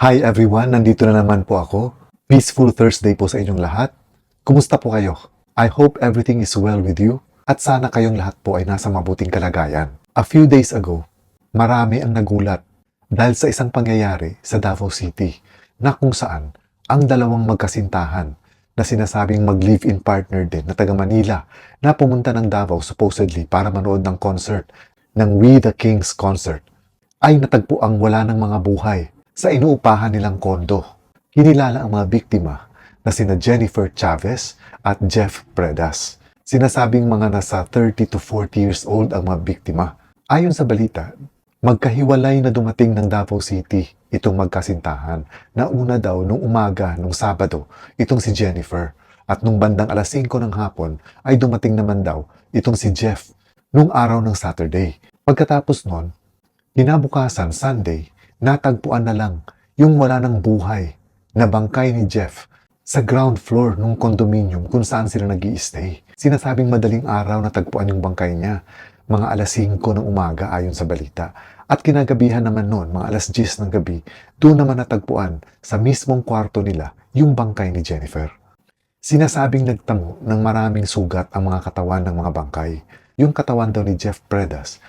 Hi everyone, nandito na naman po ako. Peaceful Thursday po sa inyong lahat. Kumusta po kayo? I hope everything is well with you at sana kayong lahat po ay nasa mabuting kalagayan. A few days ago, marami ang nagulat dahil sa isang pangyayari sa Davao City na kung saan ang dalawang magkasintahan na sinasabing mag-live-in partner din na taga Manila na pumunta ng Davao supposedly para manood ng concert ng We the Kings concert ay natagpo ang wala ng mga buhay sa inuupahan nilang kondo. Hinilala ang mga biktima na sina Jennifer Chavez at Jeff Predas. Sinasabing mga nasa 30 to 40 years old ang mga biktima. Ayon sa balita, magkahiwalay na dumating ng Davao City itong magkasintahan na una daw nung umaga nung Sabado itong si Jennifer at nung bandang alas 5 ng hapon ay dumating naman daw itong si Jeff nung araw ng Saturday. Pagkatapos nun, Kinabukasan, Sunday, natagpuan na lang yung wala ng buhay na bangkay ni Jeff sa ground floor ng condominium kung saan sila nag stay Sinasabing madaling araw natagpuan yung bangkay niya, mga alas 5 ng umaga ayon sa balita. At kinagabihan naman noon, mga alas 10 ng gabi, doon naman natagpuan sa mismong kwarto nila yung bangkay ni Jennifer. Sinasabing nagtamo ng maraming sugat ang mga katawan ng mga bangkay. Yung katawan daw ni Jeff Predas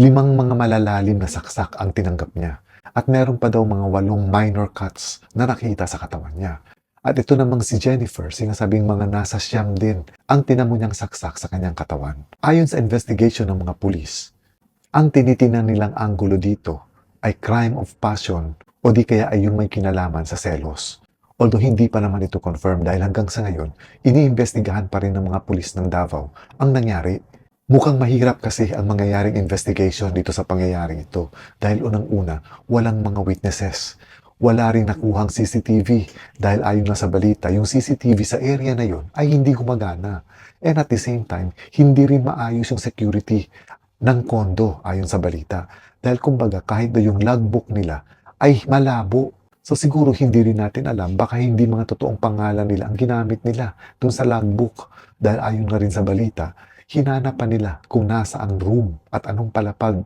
limang mga malalalim na saksak ang tinanggap niya at meron pa daw mga walong minor cuts na nakita sa katawan niya. At ito namang si Jennifer, sinasabing mga nasa siyam din ang tinamo niyang saksak sa kanyang katawan. Ayon sa investigation ng mga pulis, ang tinitinan nilang anggulo dito ay crime of passion o di kaya ay yung may kinalaman sa selos. Although hindi pa naman ito confirmed dahil hanggang sa ngayon, iniimbestigahan pa rin ng mga pulis ng Davao ang nangyari Mukhang mahirap kasi ang mangyayaring investigation dito sa pangyayaring ito dahil unang-una, walang mga witnesses. Wala rin nakuhang CCTV dahil ayon na sa balita, yung CCTV sa area na yon ay hindi gumagana. And at the same time, hindi rin maayos yung security ng kondo ayon sa balita. Dahil kumbaga kahit na yung logbook nila ay malabo. So siguro hindi rin natin alam, baka hindi mga totoong pangalan nila ang ginamit nila dun sa logbook. Dahil ayon na rin sa balita, hinanap nila kung nasaan room at anong palapag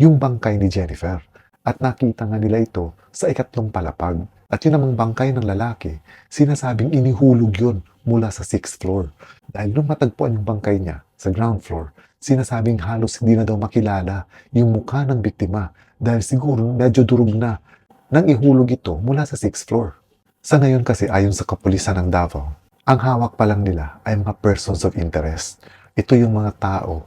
yung bangkay ni Jennifer. At nakita nga nila ito sa ikatlong palapag. At yun namang bangkay ng lalaki, sinasabing inihulog yun mula sa sixth floor. Dahil nung matagpuan yung bangkay niya sa ground floor, sinasabing halos hindi na daw makilala yung mukha ng biktima dahil siguro medyo durog na nang ihulog ito mula sa sixth floor. Sa ngayon kasi ayon sa kapulisan ng Davao, ang hawak pa lang nila ay mga persons of interest ito yung mga tao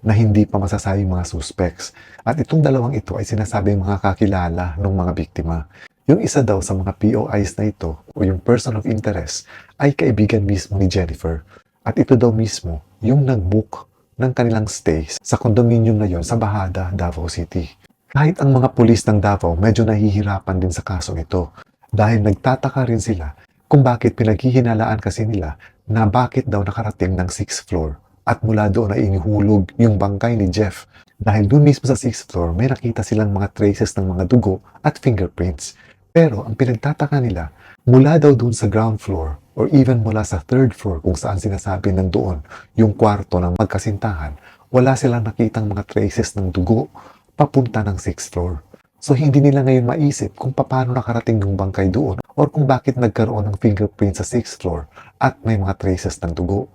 na hindi pa masasabing mga suspects. At itong dalawang ito ay sinasabing mga kakilala ng mga biktima. Yung isa daw sa mga POIs na ito o yung person of interest ay kaibigan mismo ni Jennifer. At ito daw mismo yung nag-book ng kanilang stay sa condominium na yon sa Bahada, Davao City. Kahit ang mga pulis ng Davao medyo nahihirapan din sa kasong ito dahil nagtataka rin sila kung bakit pinaghihinalaan kasi nila na bakit daw nakarating ng 6th floor at mula doon ay inihulog yung bangkay ni Jeff. Dahil doon mismo sa 6th floor, may nakita silang mga traces ng mga dugo at fingerprints. Pero ang pinagtataka nila, mula daw doon sa ground floor or even mula sa third floor kung saan sinasabi ng doon yung kwarto ng magkasintahan, wala silang nakitang mga traces ng dugo papunta ng 6th floor. So hindi nila ngayon maisip kung paano nakarating yung bangkay doon or kung bakit nagkaroon ng fingerprint sa 6th floor at may mga traces ng dugo.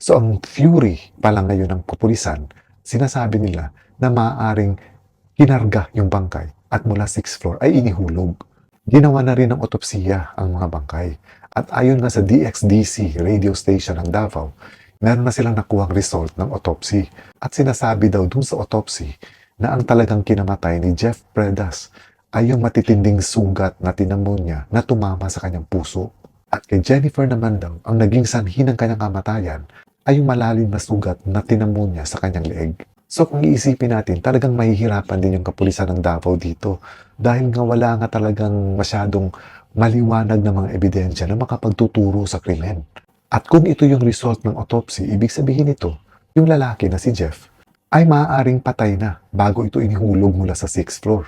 So ang fury pa lang ngayon ng kapulisan, sinasabi nila na maaaring kinarga yung bangkay at mula 6th floor ay inihulog. Ginawa na rin ng otopsiya ang mga bangkay. At ayon nga sa DXDC radio station ng Davao, meron na silang nakuhang result ng autopsy. At sinasabi daw dun sa autopsy na ang talagang kinamatay ni Jeff Predas ay yung matitinding sugat na tinamo niya na tumama sa kanyang puso. At kay Jennifer naman daw, ang naging sanhi ng kanyang kamatayan ay yung malalim na sugat na tinamo niya sa kanyang leeg. So kung iisipin natin, talagang mahihirapan din yung kapulisan ng Davao dito dahil nga wala nga talagang masyadong maliwanag na mga ebidensya na makapagtuturo sa krimen. At kung ito yung result ng autopsy, ibig sabihin ito, yung lalaki na si Jeff ay maaaring patay na bago ito inihulog mula sa 6th floor.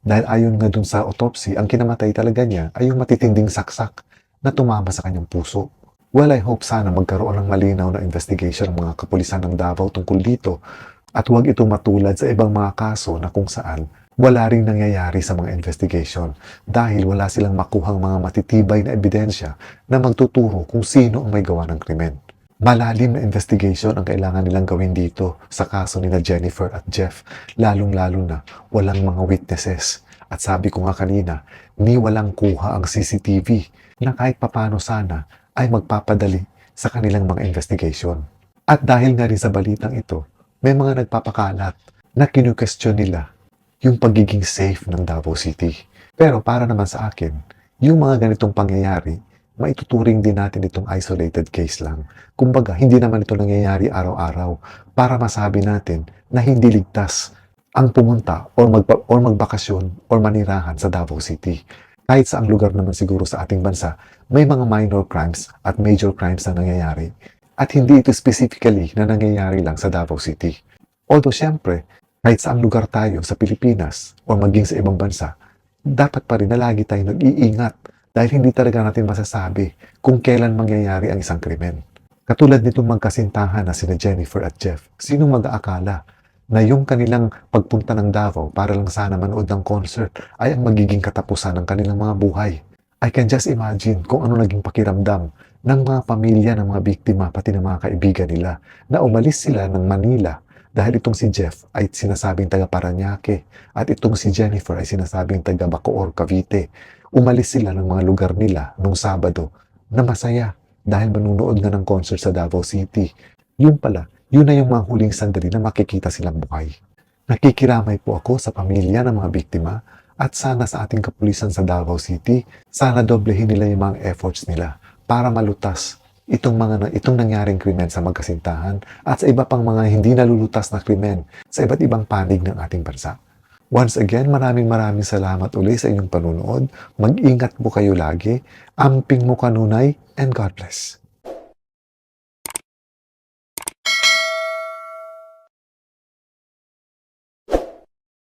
Dahil ayon nga dun sa autopsy, ang kinamatay talaga niya ay yung matitinding saksak na tumama sa kanyang puso. Well, I hope sana magkaroon ng malinaw na investigation ng mga kapulisan ng Davao tungkol dito at huwag ito matulad sa ibang mga kaso na kung saan wala ring nangyayari sa mga investigation dahil wala silang makuhang mga matitibay na ebidensya na magtuturo kung sino ang may gawa ng krimen. Malalim na investigation ang kailangan nilang gawin dito sa kaso ni na Jennifer at Jeff, lalong-lalo na walang mga witnesses. At sabi ko nga kanina, ni walang kuha ang CCTV na kahit papano sana ay magpapadali sa kanilang mga investigation. At dahil nga rin sa balitang ito, may mga nagpapakalat na kinukestyon nila yung pagiging safe ng Davao City. Pero para naman sa akin, yung mga ganitong pangyayari, maituturing din natin itong isolated case lang. Kumbaga, hindi naman ito nangyayari araw-araw para masabi natin na hindi ligtas ang pumunta or, magpa- or magbakasyon or manirahan sa Davao City. Kahit sa ang lugar naman siguro sa ating bansa, may mga minor crimes at major crimes na nangyayari. At hindi ito specifically na nangyayari lang sa Davao City. Although syempre, kahit sa ang lugar tayo sa Pilipinas o maging sa ibang bansa, dapat pa rin na lagi tayong nag-iingat dahil hindi talaga natin masasabi kung kailan mangyayari ang isang krimen. Katulad nitong magkasintahan na sina Jennifer at Jeff, sino mag-aakala na yung kanilang pagpunta ng Davao para lang sana manood ng concert ay ang magiging katapusan ng kanilang mga buhay. I can just imagine kung ano naging pakiramdam ng mga pamilya ng mga biktima pati ng mga kaibigan nila na umalis sila ng Manila dahil itong si Jeff ay sinasabing taga Paranaque at itong si Jennifer ay sinasabing taga Bacoor, Cavite. Umalis sila ng mga lugar nila nung Sabado na masaya dahil manunood nga ng concert sa Davao City. Yun pala, yun na yung mga huling sandali na makikita silang buhay. Nakikiramay po ako sa pamilya ng mga biktima at sana sa ating kapulisan sa Davao City, sana doblehin nila yung mga efforts nila para malutas itong mga itong nangyaring krimen sa magkasintahan at sa iba pang mga hindi nalulutas na krimen sa iba't ibang panig ng ating bansa. Once again, maraming maraming salamat uli sa inyong panunood. Mag-ingat po kayo lagi. Amping mo kanunay and God bless.